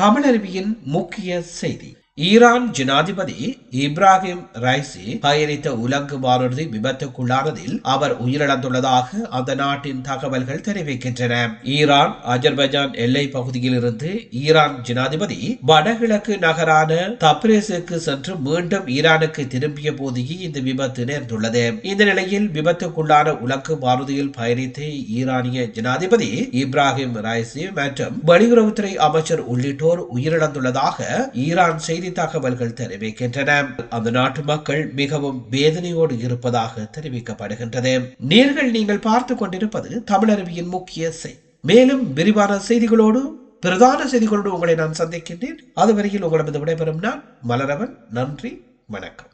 தமிழருவியின் முக்கிய செய்தி. ஈரான் ஜனாதிபதி இப்ராஹிம் ரைசி பயணித்த உலங்கு வானூர்தி விபத்துக்குள்ளானதில் அவர் உயிரிழந்துள்ளதாக அந்த நாட்டின் தகவல்கள் தெரிவிக்கின்றன. ஈரான் அஜர்பைஜான் எல்லை பகுதியில் இருந்து ஈரான் ஜனாதிபதி வடகிழக்கு நகரான தப்ரேசுக்கு சென்று மீண்டும் ஈரானுக்கு திரும்பிய போதே இந்த விபத்து நேர்ந்துள்ளது. இந்த நிலையில் விபத்துக்குள்ளான உலங்கு வானூர்தியில் பயணித்த ஈரானிய ஜனாதிபதி இப்ராஹிம் ரைசி மற்றும் வெளியுறவுத்துறை அமைச்சர் உள்ளிட்டோர் உயிரிழந்துள்ளதாக ஈரான் செய்தி தகவல்கள் தெரிவிக்கின்றன. அந்த நாட்டு மக்கள் மிகவும் வேதனையோடு இருப்பதாக தெரிவிக்கப்படுகின்றது. நீர்கள் நீங்கள் பார்த்துக் கொண்டிருப்பது தமிழருவியின் முக்கிய செய்தி மேலும் விரிவான செய்திகளோடு பிரதான செய்திகளோடு உங்களை நான் சந்திக்கின்றேன். அதுவரையில் உங்களது விடைபெறும் நான் மலரவன். நன்றி வணக்கம்.